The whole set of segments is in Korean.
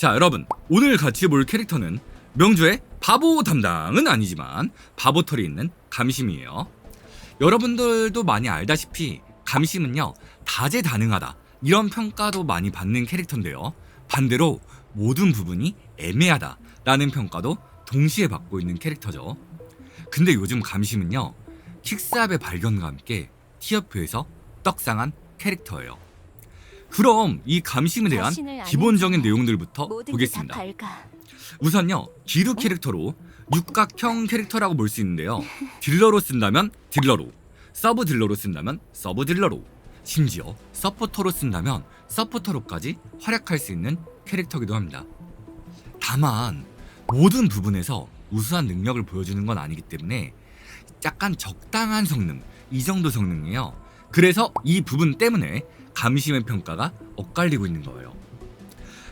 자, 여러분. 오늘 같이 볼 캐릭터는 명주의 바보 담당은 아니지만 바보털이 있는 감심이에요. 여러분들도 많이 알다시피 감심은요, 다재다능하다. 이런 평가도 많이 받는 캐릭터인데요. 반대로 모든 부분이 애매하다. 라는 평가도 동시에 받고 있는 캐릭터죠. 근데 요즘 감심은요, 킥스압의 발견과 함께 티어표에서 떡상한 캐릭터예요. 그럼 이 감심에 대한 기본적인 내용들부터 보겠습니다. 우선요 기루 캐릭터로 육각형 캐릭터라고 볼 수 있는데요. 딜러로 쓴다면 딜러로 서브 딜러로 쓴다면 서브 딜러로 심지어 서포터로 쓴다면 서포터로까지 활약할 수 있는 캐릭터기도 합니다. 다만 모든 부분에서 우수한 능력을 보여주는 건 아니기 때문에 약간 적당한 성능 이 정도 성능이에요. 그래서 이 부분 때문에 감심의 평가가 엇갈리고 있는 거예요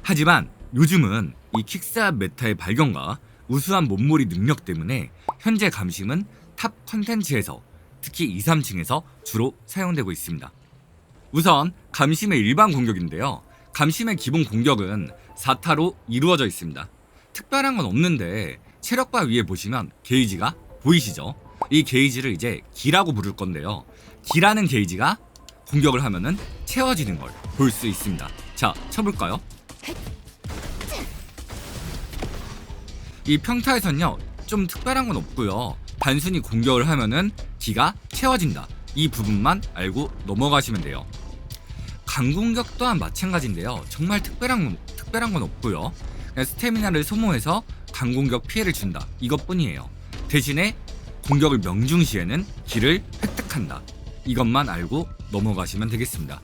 하지만 요즘은 이 킥스압 메타의 발견과 우수한 몸몰이 능력 때문에 현재 감심은 탑 컨텐츠에서 특히 2, 3층에서 주로 사용되고 있습니다. 우선 감심의 일반 공격인데요. 감심의 기본 공격은 4타로 이루어져 있습니다. 특별한 건 없는데 체력바 위에 보시면 게이지가 보이시죠? 이 게이지를 이제 기라고 부를 건데요. 기라는 게이지가 공격을 하면은 채워지는 걸 볼 수 있습니다. 자, 쳐볼까요? 이 평타에선요 좀 특별한 건 없고요. 단순히 공격을 하면은 기가 채워진다. 이 부분만 알고 넘어가시면 돼요. 강공격 또한 마찬가지인데요. 정말 특별한 건, 특별한 건 없고요. 스태미나를 소모해서 강공격 피해를 준다. 이것뿐이에요. 대신에 공격을 명중시에는 기를 획득한다 이것만 알고 넘어가시면 되겠습니다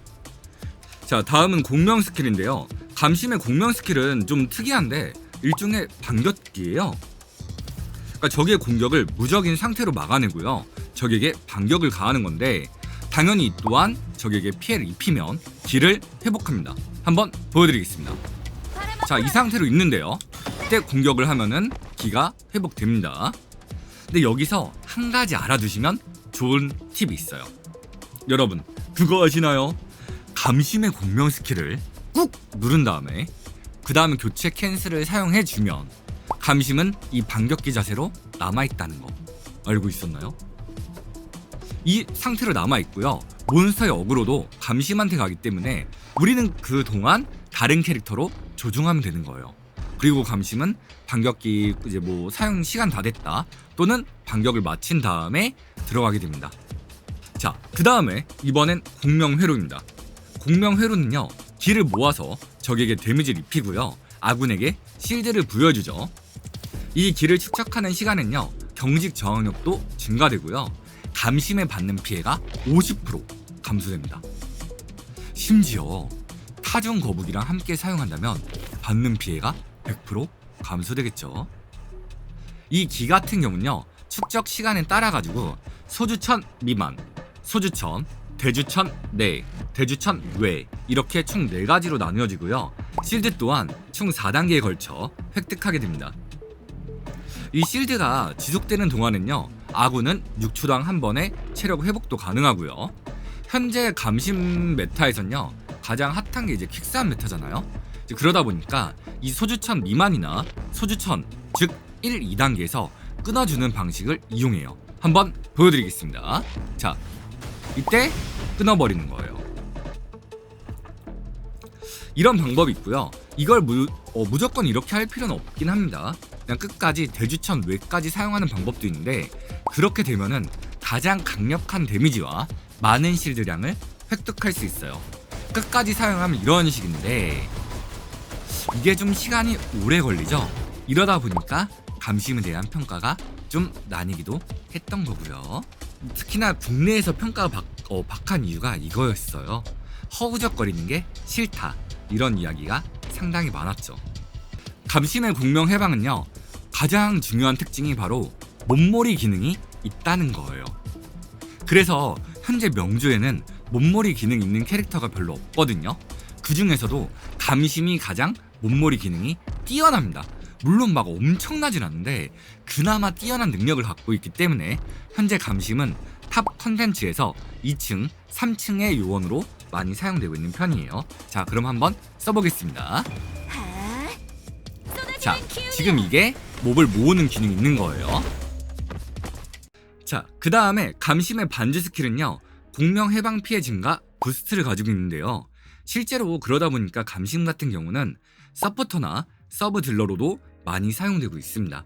자 다음은 공명 스킬인데요 감심의 공명 스킬은 좀 특이한데 일종의 반격기예요. 그러니까 적의 공격을 무적인 상태로 막아내고요. 적에게 반격을 가하는 건데 당연히 이 또한 적에게 피해를 입히면 기를 회복합니다. 한번 보여드리겠습니다. 자, 이 상태로 있는데요. 이때 공격을 하면은 기가 회복됩니다. 근데 여기서 한 가지 알아두시면 좋은 팁이 있어요. 여러분, 그거 아시나요? 감심의 공명 스킬을 꾹 누른 다음에 그 다음에 교체 캔슬을 사용해 주면 감심은 이 반격기 자세로 남아 있다는 거 알고 있었나요? 이 상태로 남아 있고요. 몬스터의 어그로도 감심한테 가기 때문에 우리는 그 동안 다른 캐릭터로 조종하면 되는 거예요. 그리고 감심은 반격기 이제 뭐 사용 시간 다 됐다 또는 반격을 마친 다음에 들어가게 됩니다. 자, 그 다음에 이번엔 공명회로입니다. 공명회로는요 기를 모아서 적에게 데미지를 입히고요 아군에게 실드를 부여주죠. 이 기를 축적하는 시간은요 경직 저항력도 증가되고요 감심에 받는 피해가 50% 감소됩니다. 심지어 타중 거북이랑 함께 사용한다면 받는 피해가 100% 감소되겠죠. 이 기 같은 경우는요 축적 시간에 따라 가지고 소주천 미만 소주천 대주천 내, 대주천 외 이렇게 총 4가지로 나누어지고요. 실드 또한 총 4단계에 걸쳐 획득하게 됩니다. 이 실드가 지속되는 동안은요. 아군은 6초당 한 번의 체력 회복도 가능하고요. 현재 감심 메타에선요. 가장 핫한 게 이제 킥스한 메타잖아요. 그러다 보니까 이 소주천 미만이나 소주천 즉 1, 2단계에서 끊어주는 방식을 이용해요. 한번 보여드리겠습니다. 자, 이때 끊어버리는 거예요. 이런 방법이 있고요. 이걸 무, 어, 무조건 이렇게 할 필요는 없긴 합니다. 그냥 끝까지 대주천 외까지 사용하는 방법도 있는데 그렇게 되면은 가장 강력한 데미지와 많은 실드량을 획득할 수 있어요. 끝까지 사용하면 이런 식인데 이게 좀 시간이 오래 걸리죠. 이러다 보니까 감심에 대한 평가가 좀 나뉘기도 했던 거고요. 특히나 국내에서 평가가 박, 어, 박한 이유가 이거였어요. 허우적거리는 게 싫다. 이런 이야기가 상당히 많았죠. 감심의 공명 해방은요. 가장 중요한 특징이 바로 몸몰이 기능이 있다는 거예요. 그래서 현재 명주에는 몸몰이 기능 있는 캐릭터가 별로 없거든요. 그 중에서도 감심이 가장 몸몰이 기능이 뛰어납니다. 물론 막 엄청나진 않은데 그나마 뛰어난 능력을 갖고 있기 때문에 현재 감심은 탑 컨텐츠에서 2층, 3층의 요원으로 많이 사용되고 있는 편이에요. 자, 그럼 한번 써보겠습니다. 하, 자, 지금 이게 몹을 모으는 기능이 있는 거예요. 자, 그 다음에 감심의 반주 스킬은요, 공명 해방 피해 증가 부스트를 가지고 있는데요. 실제로 그러다 보니까 감심 같은 경우는 서포터나 서브 딜러로도 많이 사용되고 있습니다.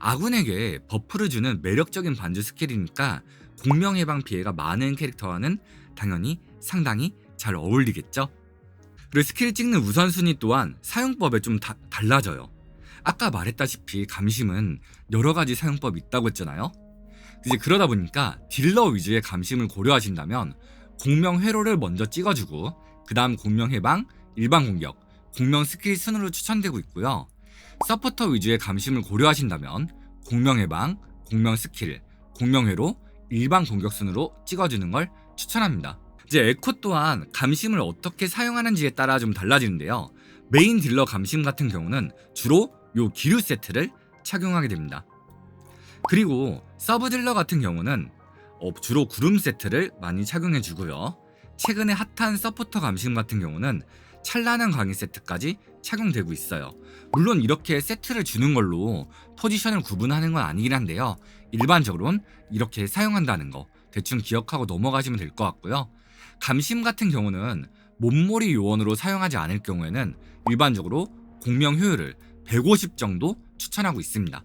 아군에게 버프를 주는 매력적인 반주 스킬이니까 공명 해방 피해가 많은 캐릭터와는 당연히 상당히 잘 어울리겠죠. 그리고 스킬을 찍는 우선순위 또한 사용법에 좀 다- 달라져요. 아까 말했다시피 감심은 여러 가지 사용법이 있다고 했잖아요. 이제 그러다 보니까 딜러 위주의 감심을 고려하신다면 공명 회로를 먼저 찍어주고 그 다음 공명 해방, 일반 공격, 공명 스킬 순으로 추천되고 있고요. 서포터 위주의 감심을 고려하신다면 공명 해방, 공명 스킬, 공명 회로, 일반 공격 순으로 찍어주는 걸 추천합니다. 이제 에코 또한 감심을 어떻게 사용하는지에 따라 좀 달라지는데요. 메인 딜러 감심 같은 경우는 주로 요 기류 세트를 착용하게 됩니다. 그리고 서브 딜러 같은 경우는 어, 주로 구름 세트를 많이 착용해 주고요. 최근에 핫한 서포터 감심 같은 경우는 찬란한 강의 세트까지 착용되고 있어요. 물론 이렇게 세트를 주는 걸로 포지션을 구분하는 건 아니긴 한데요. 일반적으로는 이렇게 사용한다는 거 대충 기억하고 넘어가시면 될 것 같고요. 감심 같은 경우는 몸몰이 요원으로 사용하지 않을 경우에는 일반적으로 공명 효율을 150 정도 추천하고 있습니다.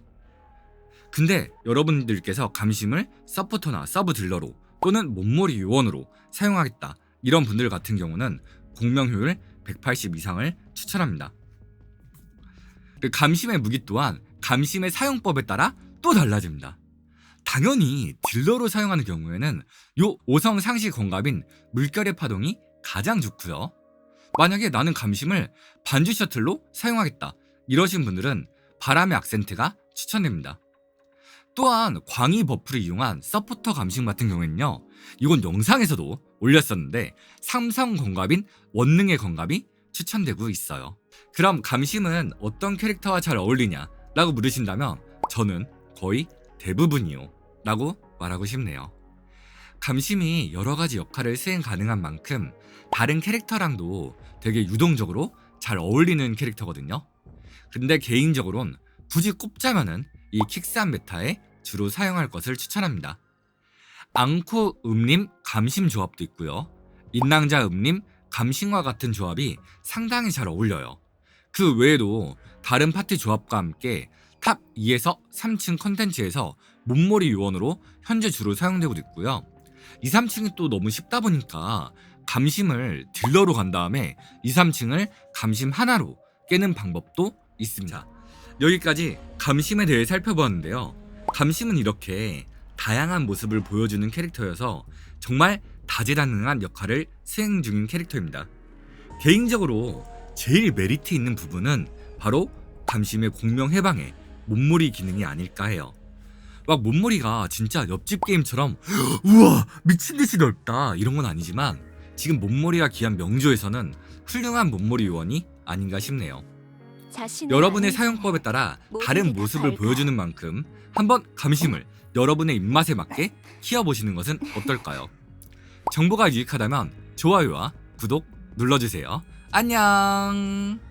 근데 여러분들께서 감심을 서포터나 서브 딜러로 또는 몸몰이 요원으로 사용하겠다 이런 분들 같은 경우는 공명 효율 180 이상을 추천합니다. 그 감심의 무기 또한 감심의 사용법에 따라 또 달라집니다. 당연히 딜러로 사용하는 경우에는 요 5성 상시 건갑인 물결의 파동이 가장 좋고요. 만약에 나는 감심을 반주 셔틀로 사용하겠다 이러신 분들은 바람의 악센트가 추천됩니다. 또한 광희 버프를 이용한 서포터 감심 같은 경우에는요. 이건 영상에서도 올렸었는데 삼성 건갑인 원능의 건갑이 추천되고 있어요. 그럼 감심은 어떤 캐릭터와 잘 어울리냐 라고 물으신다면 저는 거의 대부분이요 라고 말하고 싶네요. 감심이 여러 가지 역할을 수행 가능한 만큼 다른 캐릭터랑도 되게 유동적으로 잘 어울리는 캐릭터거든요. 근데 개인적으론 굳이 꼽자면은 이 킥스한 메타에 주로 사용할 것을 추천합니다. 앙코 음림 감심 조합도 있고요. 인낭자 음림 감심과 같은 조합이 상당히 잘 어울려요. 그 외에도 다른 파티 조합과 함께 탑 2에서 3층 컨텐츠에서 몸몰이 요원으로 현재 주로 사용되고 있고요. 2, 3층이 또 너무 쉽다 보니까 감심을 딜러로 간 다음에 2, 3층을 감심 하나로 깨는 방법도 있습니다. 여기까지 감심에 대해 살펴보았는데요. 감심은 이렇게 다양한 모습을 보여주는 캐릭터여서 정말 다재다능한 역할을 수행 중인 캐릭터입니다. 개인적으로 제일 메리트 있는 부분은 바로 감심의 공명 해방에 몸몰이 기능이 아닐까 해요. 막 몸몰이가 진짜 옆집 게임처럼 우와 미친 듯이 넓다 이런 건 아니지만 지금 몸몰이가 귀한 명조에서는 훌륭한 몸몰이 요원이 아닌가 싶네요. 여러분의 사용법에 따라 다른 모습을 보여주는 만큼 한번 감심을 여러분의 입맛에 맞게 키워보시는 것은 어떨까요? 정보가 유익하다면 좋아요와 구독 눌러주세요. 안녕!